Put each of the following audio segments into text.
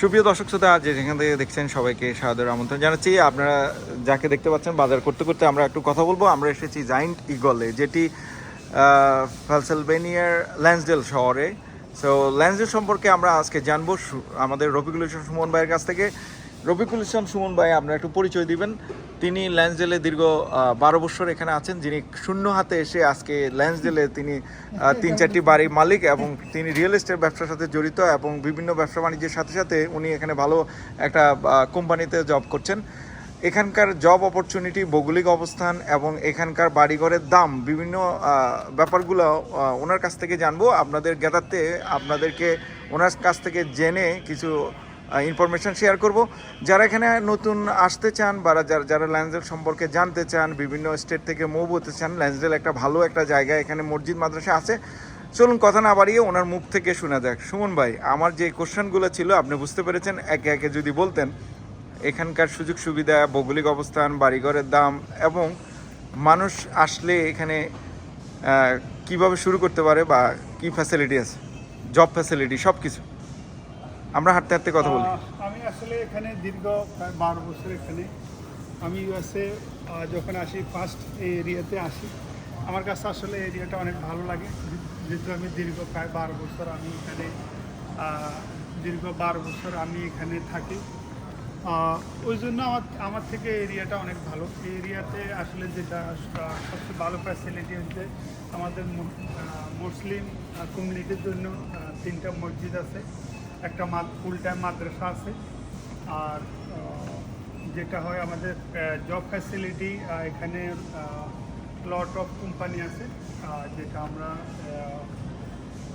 সুপ্রিয় দর্শক শ্রোতা আজ যেখান থেকে দেখছেন সবাইকে সাদর আমন্ত্রণ জানাচ্ছি। আপনারা যাকে দেখতে পাচ্ছেন, বাজার করতে করতে আমরা একটু কথা বলব। আমরা এসেছি জাইন্ট ইগলে যেটি ফ্যালসেলভেনিয়ার ল্যান্সডেল শহরে। সো ল্যান্সডেল সম্পর্কে আমরা আজকে জানব আমাদের রফিকুল ইসলাম সুমন ভাইয়ের কাছ থেকে। রফিকুল ইসলাম সুমন ভাই, আপনারা একটু পরিচয় দিবেন। তিনি ল্যান্সডেলে দীর্ঘ বারো বছর এখানে আছেন। যিনি শূন্য হাতে এসে আজকে ল্যান্সডেলে তিনি তিন চারটি বাড়ির মালিক এবং তিনি রিয়েল এস্টেট ব্যবসার সাথে জড়িত এবং বিভিন্ন ব্যবসা বাণিজ্যের সাথে সাথে উনি এখানে ভালো একটা কোম্পানিতে জব করছেন। এখানকার জব অপরচুনিটি ভৌগোলিক অবস্থান এবং এখানকার বাড়িঘরের দাম, বিভিন্ন ব্যাপারগুলো ওনার কাছ থেকে জানব। আপনাদের জ্ঞাতার্থে আপনাদেরকে ওনার কাছ থেকে জেনে কিছু ইনফরমেশন শেয়ার করব। যারা এখানে নতুন আসতে চান বা যারা যারা ল্যান্সডেল সম্পর্কে জানতে চান, বিভিন্ন স্টেট থেকে মুভ হতে চান ল্যান্সডেল একটা ভালো একটা জায়গা, এখানে মসজিদ মাদ্রাসা আছে। চলুন কথা না বাড়িয়ে ওনার মুখ থেকে শোনা যাক। সুমন ভাই, আমার যে কোশ্চেনগুলো ছিল, আপনি বুঝতে পেরেছেন, একে একে যদি বলতেন, এখানকার সুযোগ সুবিধা, ভৌগোলিক অবস্থান, বাড়িঘরের দাম এবং মানুষ আসলে এখানে কীভাবে শুরু করতে পারে বা কি ফ্যাসিলিটি আছে? জব ফ্যাসিলিটি সব কিছু আমরা হাঁটতে হাঁটতে কথা বলি। আমি আসলে এখানে দীর্ঘ প্রায় বারো বছর এখানে। আমি ইউএসএ যখন আসি ফার্স্ট এই এরিয়াতে আসি, আমার কাছে আসলে এরিয়াটা অনেক ভালো লাগে। যেহেতু আমি দীর্ঘ প্রায় বারো বছর আমি এখানে দীর্ঘ বারো বছর আমি এখানে থাকি। ওই জন্য আমার আমার থেকে এরিয়াটা অনেক ভালো। এই এরিয়াতে আসলে যেটা সবচেয়ে ভালো ফ্যাসিলিটি হচ্ছে আমাদের মুসলিম কমিউনিটির জন্য তিনটা মসজিদ আছে। একটা ফুল টাইম মাদ্রাসা আছে। আর যেটা হয় আমাদের জব ফ্যাসিলিটি এখানে লট অফ কোম্পানি আছে। যেটা আমরা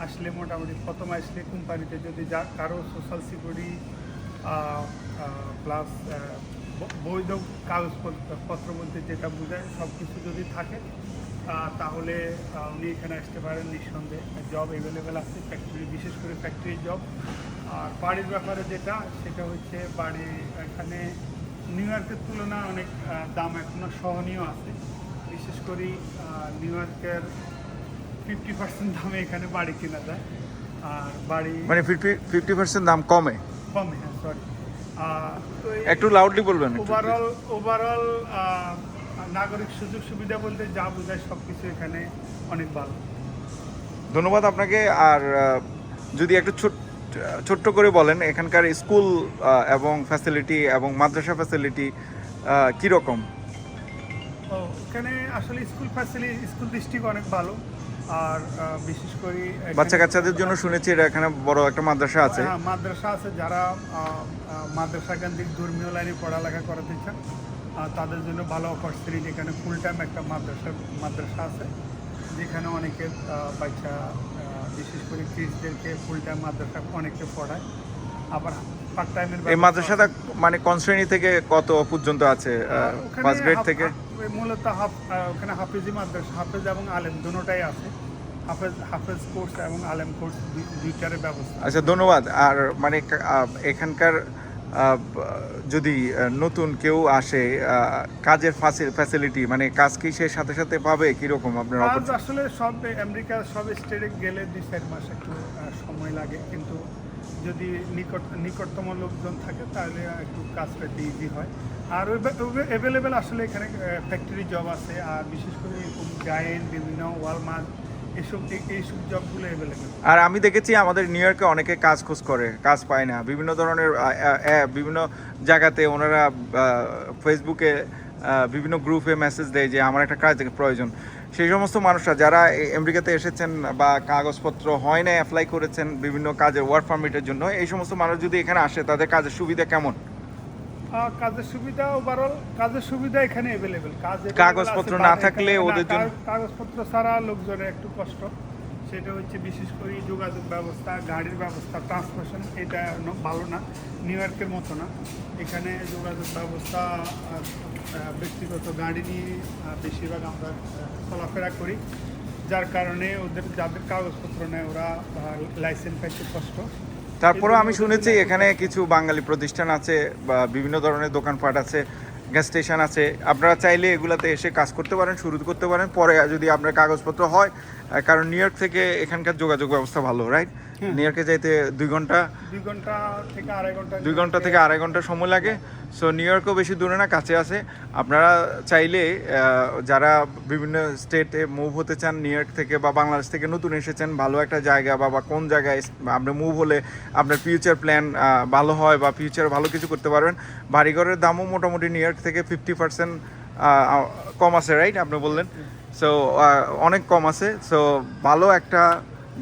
আসলে মোটামুটি প্রথম আসলে কোম্পানিতে যদি যা, কারও সোশ্যাল সিকিউরিটি প্লাস বৈধ কাগজপত্র বলতে যেটা বোঝায় সব কিছু যদি থাকে তাহলে উনি এখানে আসতে পারেন নিঃসন্দেহে। জব অ্যাভেলেবেল আছে ফ্যাক্টরি বিশেষ করে ফ্যাক্টরির জব আর বাড়ির ব্যাপারে যেটা সেটা হচ্ছে বাড়ি এখানে নিউ ইয়র্কের তুলনায় অনেক দাম এখনও সহনীয় আছে। বিশেষ করে নিউ ইয়র্কের ফিফটি পার্সেন্ট দামে এখানে বাড়ি কেনা যায়। আর বাড়ি মানে ফিফটি ফিফটি পার্সেন্ট দাম কমে? কমে হ্যাঁ সরি একটু লাউডলি বলবেন ওভারঅল ওভারঅল নাগরিক সুযোগ সুবিধা বলতে যা বোঝায় সব কিছু এখানে অনেক ভালো। ধন্যবাদ আপনাকে আর যদি একটু ছোট ছোট্ট করে বলেন এখানকার স্কুল এবং ফ্যাসিলিটি এবং মাদ্রাসা ফ্যাসিলিটি কীরকম? ও এখানে আসলে স্কুল ফ্যাসিলিটি স্কুল ডিস্ট্রিক্ট অনেক ভালো। আর বিশেষ করে বাচ্চা কাচ্চাদের জন্য শুনেছি এটা এখানে বড় একটা মাদ্রাসা আছে। হ্যাঁ মাদ্রাসা আছে যারা মাদ্রাসা কেন্দ্রিক ধর্মীয় লাইনে পড়ালেখা করাতে চান। তাদের জন্য ভালো অপরচুনিটি এখানে ফুল টাইম একটা মাদ্রাসা মাদ্রাসা আছে যেখানে অনেকে বাচ্চা বিশেষ করে কিডসদেরকে ফুল টাইম মাদ্রাসা অনেকে পড়ায়। আবার এই মাদ্রাসাটা মানে কোন শ্রেণি থেকে কত পর্যন্ত আছে ফার্স্ট গ্রেড থেকে? মূলত হাফ ওখানে হাফেজি মাদ্রাসা হাফেজ এবং আলেম দুটোটাই আছে। হাফেজ হাফেজ কোর্স এবং আলেম কোর্স দুইটারের ব্যবস্থা। আচ্ছা ধন্যবাদ। আর মানে এখানকার যদি নতুন কেউ আসে কাজের ফ্যাসিলিটি মানে কাজ কি সে সাথে সাথে পাবে? কীরকম আপনার আসলে সব আমেরিকা সব স্টেটে গেলে দুই চার মাস একটু সময় লাগে। কিন্তু যদি নিকট নিকটতম লোকজন থাকে, তাহলে একটু কাজ পেতে ইজি হয়। আর অ্যাভেলেবেল আসলে এখানে ফ্যাক্টরি জব আছে, আর বিশেষ করে এরকম গায়েন বিভিন্ন ওয়ালমার্ট, এসব এইসব জবগুলো অ্যাভেলেবেল আর আমি দেখেছি আমাদের নিউ ইয়র্কে অনেকে কাজ খোঁজ করে, কাজ পায় না। বিভিন্ন ধরনের বিভিন্ন জায়গাতে ওনারা ফেসবুকে বিভিন্ন গ্রুপে মেসেজ দেয় যে, আমার একটা কাজ প্রয়োজন। সেই সমস্ত মানুষরা যারা আমেরিকাতে এসেছেন বা কাগজপত্র হয় না অ্যাপ্লাই করেছেন বিভিন্ন কাজের ওয়ার্ক পারমিটের জন্য এই সমস্ত মানুষ যদি এখানে আসে তাদের কাজের সুবিধা কেমন? কাজের সুবিধা ওভারঅল কাজের সুবিধা এখানে অ্যাভেলেবেল কাজ কাগজপত্র না থাকলে ওদের জন্য- কাগজপত্র ছাড়া লোকজনের একটু কষ্ট। সেটা হচ্ছে বিশেষ করে যোগাযোগ ব্যবস্থা গাড়ির ব্যবস্থা ট্রান্সপোর্টেশন এটা ভালো না নিউ ইয়র্কের মতো না। এখানে যোগাযোগ ব্যবস্থা ব্যক্তিগত গাড়ি নিয়ে বেশিরভাগ আমরা চলাফেরা করি। যার কারণে ওদের যাদের কাগজপত্র নেয় ওরা লাইসেন্স পাইতে কষ্ট। তারপরেও আমি শুনেছি এখানে কিছু বাঙালি প্রতিষ্ঠান আছে বা বিভিন্ন ধরনের দোকানপাট আছে গ্যাস স্টেশন আছে। আপনারা চাইলে এগুলাতে এসে কাজ করতে পারেন শুরু করতে পারেন। পরে যদি আপনার কাগজপত্র হয় কারণ নিউ ইয়র্ক থেকে এখানকার যোগাযোগ ব্যবস্থা ভালো রাইট নিউ ইয়র্কে যাইতে দুই ঘণ্টা দুই ঘণ্টা থেকে আড়াই ঘণ্টা দুই ঘণ্টা থেকে আড়াই ঘণ্টা সময় লাগে। সো নিউ ইয়র্কও বেশি দূরে না কাছে আছে। আপনারা চাইলে যারা বিভিন্ন স্টেটে মুভ হতে চান নিউ ইয়র্ক থেকে বা বাংলাদেশ থেকে নতুন এসেছেন ভালো একটা জায়গা বা বা কোন জায়গায় আপনি মুভ হলে আপনার ফিউচার প্ল্যান ভালো হয় বা ফিউচার ভালো কিছু করতে পারবেন। বাড়িঘরের দামও মোটামুটি নিউ ইয়র্ক থেকে ফিফটি পার্সেন্ট কম আছে রাইট আপনি বললেন। সো অনেক কম আছে। সো ভালো একটা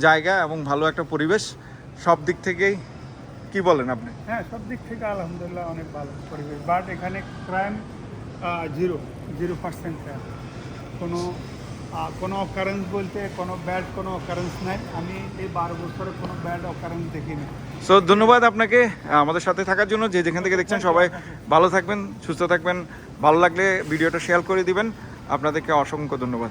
জায়গা এবং ভালো একটা পরিবেশ। সব দিক থেকেই কি বলেন আপনি? হ্যাঁ সব দিক থেকে আলহামদুলিল্লাহ অনেক ভালো পরিবেশ। বাট এখানে ক্রাইম জিরো জিরো পার্সেন্ট কোনো কোনো অকারেন্স বলতে কোনো ব্যাড কোনো অকারেন্স নাই। আমি এই বারো বছরে কোনো ব্যাড অকারেন্স দেখিনি। সো ধন্যবাদ আপনাকে আমাদের সাথে থাকার জন্য। যে যেখান থেকে দেখছেন, সবাই ভালো থাকবেন, সুস্থ থাকবেন। ভালো লাগলে ভিডিওটা শেয়ার করে দিবেন। আপনাদেরকে অসংখ্য ধন্যবাদ।